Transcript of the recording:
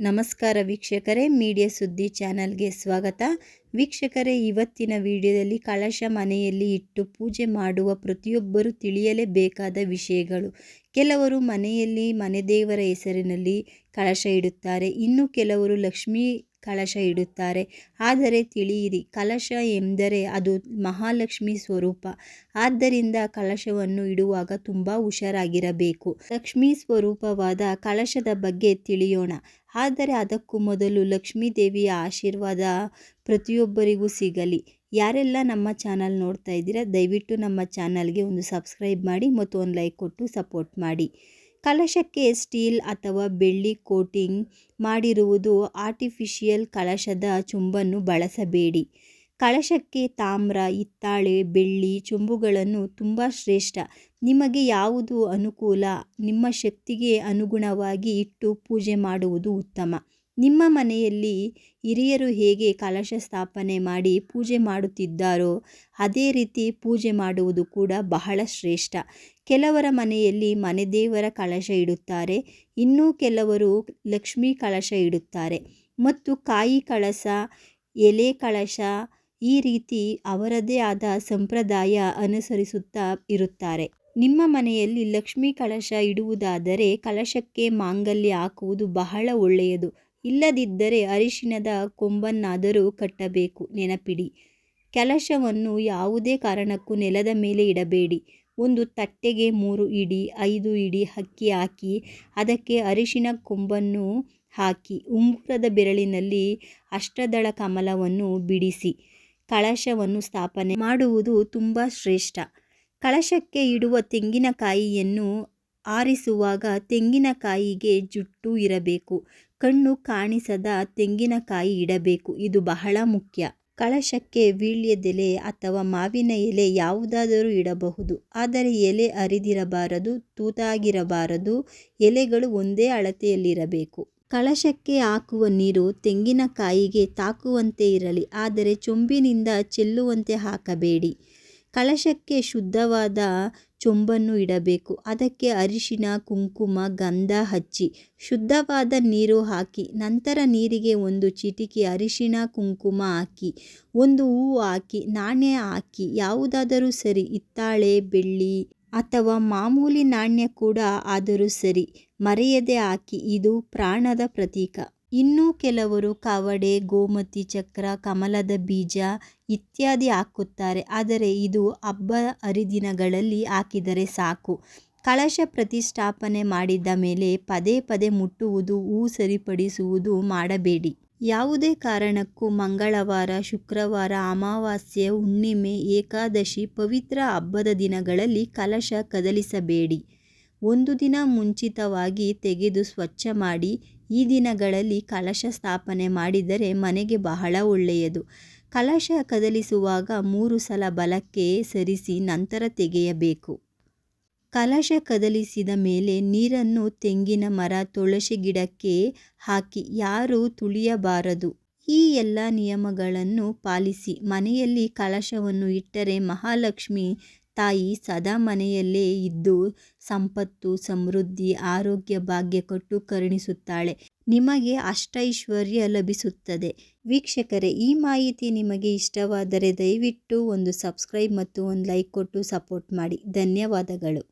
ನಮಸ್ಕಾರ ವೀಕ್ಷಕರೇ, ಮೀಡಿಯಾ ಸುದ್ದಿ ಚಾನಲ್ಗೆ ಸ್ವಾಗತ. ವೀಕ್ಷಕರೇ, ಇವತ್ತಿನ ವಿಡಿಯೋದಲ್ಲಿ ಕಳಶ ಮನೆಯಲ್ಲಿ ಇಟ್ಟು ಪೂಜೆ ಮಾಡುವ ಪ್ರತಿಯೊಬ್ಬರು ತಿಳಿಯಲೇಬೇಕಾದ ವಿಷಯಗಳು. ಕೆಲವರು ಮನೆಯಲ್ಲಿ ಮನೆ ದೇವರ ಹೆಸರಿನಲ್ಲಿ ಕಳಶ ಇಡುತ್ತಾರೆ, ಇನ್ನು ಕೆಲವರು ಲಕ್ಷ್ಮೀ ಕಳಶ ಇಡುತ್ತಾರೆ. ಆದರೆ ತಿಳಿಯಿರಿ ಕಲಶ ಎಂದರೆ ಅದು ಮಹಾಲಕ್ಷ್ಮಿ ಸ್ವರೂಪ. ಆದ್ದರಿಂದ ಕಲಶವನ್ನು ಇಡುವಾಗ ತುಂಬ ಹುಷಾರಾಗಿರಬೇಕು. ಲಕ್ಷ್ಮೀ ಸ್ವರೂಪವಾದ ಕಲಶದ ಬಗ್ಗೆ ತಿಳಿಯೋಣ. ಆದರೆ ಅದಕ್ಕೂ ಮೊದಲು ಲಕ್ಷ್ಮೀ ದೇವಿಯ ಆಶೀರ್ವಾದ ಪ್ರತಿಯೊಬ್ಬರಿಗೂ ಸಿಗಲಿ. ಯಾರೆಲ್ಲ ನಮ್ಮ ಚಾನಲ್ ನೋಡ್ತಾ ಇದ್ದೀರಾ, ದಯವಿಟ್ಟು ನಮ್ಮ ಚಾನಲ್ಗೆ ಒಂದು ಸಬ್ಸ್ಕ್ರೈಬ್ ಮಾಡಿ ಮತ್ತು ಒಂದು ಲೈಕ್ ಕೊಟ್ಟು ಸಪೋರ್ಟ್ ಮಾಡಿ. ಕಲಶಕ್ಕೆ ಸ್ಟೀಲ್ ಅಥವಾ ಬೆಳ್ಳಿ ಕೋಟಿಂಗ್ ಮಾಡಿರುವುದು ಆರ್ಟಿಫಿಷಿಯಲ್ ಕಲಶದ ಚುಂಬನ್ನು ಬಳಸಬೇಡಿ. ಕಳಶಕ್ಕೆ ತಾಮ್ರ, ಹಿತ್ತಾಳೆ, ಬೆಳ್ಳಿ ಚೊಂಬುಗಳನ್ನು ತುಂಬ ಶ್ರೇಷ್ಠ. ನಿಮಗೆ ಯಾವುದು ಅನುಕೂಲ? ನಿಮ್ಮ ಶಕ್ತಿಗೆ ಅನುಗುಣವಾಗಿ ಇಟ್ಟು ಪೂಜೆ ಮಾಡುವುದು ಉತ್ತಮ. ನಿಮ್ಮ ಮನೆಯಲ್ಲಿ ಹಿರಿಯರು ಹೇಗೆ ಕಲಶ ಸ್ಥಾಪನೆ ಮಾಡಿ ಪೂಜೆ ಮಾಡುತ್ತಿದ್ದಾರೋ, ಅದೇ ರೀತಿ ಪೂಜೆ ಮಾಡುವುದು ಕೂಡ ಬಹಳ ಶ್ರೇಷ್ಠ. ಕೆಲವರ ಮನೆಯಲ್ಲಿ ಮನೆ ದೇವರ ಕಲಶ ಇಡುತ್ತಾರೆ, ಇನ್ನೂ ಕೆಲವರು ಲಕ್ಷ್ಮೀ ಕಲಶ ಇಡುತ್ತಾರೆ. ಮತ್ತು ಕಾಯಿ ಕಳಶ ಎಲೆ ಕಳಶ ಈ ರೀತಿ ಅವರದೇ ಆದ ಸಂಪ್ರದಾಯ ಅನುಸರಿಸುತ್ತಾ ಇರುತ್ತಾರೆ. ನಿಮ್ಮ ಮನೆಯಲ್ಲಿ ಲಕ್ಷ್ಮೀ ಕಳಶ ಇಡುವುದಾದರೆ ಕಲಶಕ್ಕೆ ಮಾಂಗಲ್ಯ ಹಾಕುವುದು ಬಹಳ ಒಳ್ಳೆಯದು. ಇಲ್ಲದಿದ್ದರೆ ಅರಿಶಿಣದ ಕೊಂಬನ್ನಾದರೂ ಕಟ್ಟಬೇಕು. ನೆನಪಿಡಿ, ಕಲಶವನ್ನು ಯಾವುದೇ ಕಾರಣಕ್ಕೂ ನೆಲದ ಮೇಲೆ ಇಡಬೇಡಿ. ಒಂದು ತಟ್ಟೆಗೆ ಮೂರು ಇಡಿ, ಐದು ಇಡಿ ಅಕ್ಕಿ ಹಾಕಿ, ಅದಕ್ಕೆ ಅರಿಶಿನ ಕೊಂಬನ್ನು ಹಾಕಿ, ಉಂಗುರದ ಬೆರಳಿನಲ್ಲಿ ಅಷ್ಟದಳ ಕಮಲವನ್ನು ಬಿಡಿಸಿ. ಕಳಶವನ್ನು ಸ್ಥಾಪನೆ ಮಾಡುವುದು ತುಂಬ ಶ್ರೇಷ್ಠ. ಕಳಶಕ್ಕೆ ಇಡುವ ತೆಂಗಿನಕಾಯಿಯನ್ನು ಆರಿಸುವಾಗ ತೆಂಗಿನಕಾಯಿಗೆ ಜುಟ್ಟು ಇರಬೇಕು. ಕಣ್ಣು ಕಾಣಿಸದ ತೆಂಗಿನಕಾಯಿ ಇಡಬೇಕು. ಇದು ಬಹಳ ಮುಖ್ಯ. ಕಳಶಕ್ಕೆ ವೀಳ್ಯದೆಲೆ ಅಥವಾ ಮಾವಿನ ಎಲೆ ಯಾವುದಾದರೂ ಇಡಬಹುದು. ಆದರೆ ಎಲೆ ಅರಿದಿರಬಾರದು, ತೂತಾಗಿರಬಾರದು. ಎಲೆಗಳು ಒಂದೇ ಅಳತೆಯಲ್ಲಿರಬೇಕು. ಕಳಶಕ್ಕೆ ಹಾಕುವ ನೀರು ತೆಂಗಿನಕಾಯಿಗೆ ತಾಕುವಂತೆ ಇರಲಿ, ಆದರೆ ಚೊಂಬಿನಿಂದ ಚೆಲ್ಲುವಂತೆ ಹಾಕಬೇಡಿ. ಕಳಶಕ್ಕೆ ಶುದ್ಧವಾದ ಚೊಂಬನ್ನು ಇಡಬೇಕು. ಅದಕ್ಕೆ ಅರಿಶಿನ, ಕುಂಕುಮ, ಗಂಧ ಹಚ್ಚಿ ಶುದ್ಧವಾದ ನೀರು ಹಾಕಿ, ನಂತರ ನೀರಿಗೆ ಒಂದು ಚಿಟಿಕೆ ಅರಿಶಿನ, ಕುಂಕುಮ ಹಾಕಿ, ಒಂದು ಹೂವು ಹಾಕಿ, ನಾಣ್ಯ ಹಾಕಿ, ಯಾವುದಾದರೂ ಸರಿ, ಹಿತ್ತಾಳೆ, ಬೆಳ್ಳಿ ಅಥವಾ ಮಾಮೂಲಿ ನಾಣ್ಯ ಕೂಡ ಆದರೂ ಸರಿ, ಮರೆಯದೆ ಹಾಕಿ ಇದು ಪ್ರಾಣದ ಪ್ರತೀಕ. ಇನ್ನೂ ಕೆಲವರು ಕವಡೆ, ಗೋಮತಿ ಚಕ್ರ, ಕಮಲದ ಬೀಜ ಇತ್ಯಾದಿ ಹಾಕುತ್ತಾರೆ, ಆದರೆ ಇದು ಹಬ್ಬ ಹರಿದಿನಗಳಲ್ಲಿ ಹಾಕಿದರೆ ಸಾಕು. ಕಳಶ ಪ್ರತಿಷ್ಠಾಪನೆ ಮಾಡಿದ ಮೇಲೆ ಪದೇ ಪದೇ ಮುಟ್ಟುವುದು, ಹೂ ಸರಿಪಡಿಸುವುದು ಮಾಡಬೇಡಿ. ಯಾವುದೇ ಕಾರಣಕ್ಕೂ ಮಂಗಳವಾರ, ಶುಕ್ರವಾರ, ಅಮಾವಾಸ್ಯೆ, ಹುಣ್ಣಿಮೆ, ಏಕಾದಶಿ, ಪವಿತ್ರ ಹಬ್ಬದ ದಿನಗಳಲ್ಲಿ ಕಲಶ ಕದಲಿಸಬೇಡಿ. ಒಂದು ದಿನ ಮುಂಚಿತವಾಗಿ ತೆಗೆದು ಸ್ವಚ್ಛ ಮಾಡಿ, ಈ ದಿನಗಳಲ್ಲಿ ಕಲಶ ಸ್ಥಾಪನೆ ಮಾಡಿದರೆ ಮನೆಗೆ ಬಹಳ ಒಳ್ಳೆಯದು. ಕಲಶ ಕದಲಿಸುವಾಗ ಮೂರು ಸಲ ಬಲಕ್ಕೆ ಸರಿಸಿ ನಂತರ ತೆಗೆಯಬೇಕು. ಕಲಶ ಕದಲಿಸಿದ ಮೇಲೆ ನೀರನ್ನು ತೆಂಗಿನ ಮರ ತುಳಸಿ ಗಿಡಕ್ಕೆ ಹಾಕಿ ಯಾರೂ ತುಳಿಯಬಾರದು. ಈ ಎಲ್ಲ ನಿಯಮಗಳನ್ನು ಪಾಲಿಸಿ ಮನೆಯಲ್ಲಿ ಕಲಶವನ್ನು ಇಟ್ಟರೆ ಮಹಾಲಕ್ಷ್ಮಿ ತಾಯಿ ಸದಾ ಮನೆಯಲ್ಲೇ ಇದ್ದು ಸಂಪತ್ತು, ಸಮೃದ್ಧಿ, ಆರೋಗ್ಯ, ಭಾಗ್ಯ ಕೊಟ್ಟು ಕರುಣಿಸುತ್ತಾಳೆ. ನಿಮಗೆ ಅಷ್ಟೈಶ್ವರ್ಯ ಲಭಿಸುತ್ತದೆ. ವೀಕ್ಷಕರೇ, ಈ ಮಾಹಿತಿ ನಿಮಗೆ ಇಷ್ಟವಾದರೆ ದಯವಿಟ್ಟು ಒಂದು ಸಬ್ಸ್ಕ್ರೈಬ್ ಮತ್ತು ಒಂದು ಲೈಕ್ ಕೊಟ್ಟು ಸಪೋರ್ಟ್ ಮಾಡಿ. ಧನ್ಯವಾದಗಳು.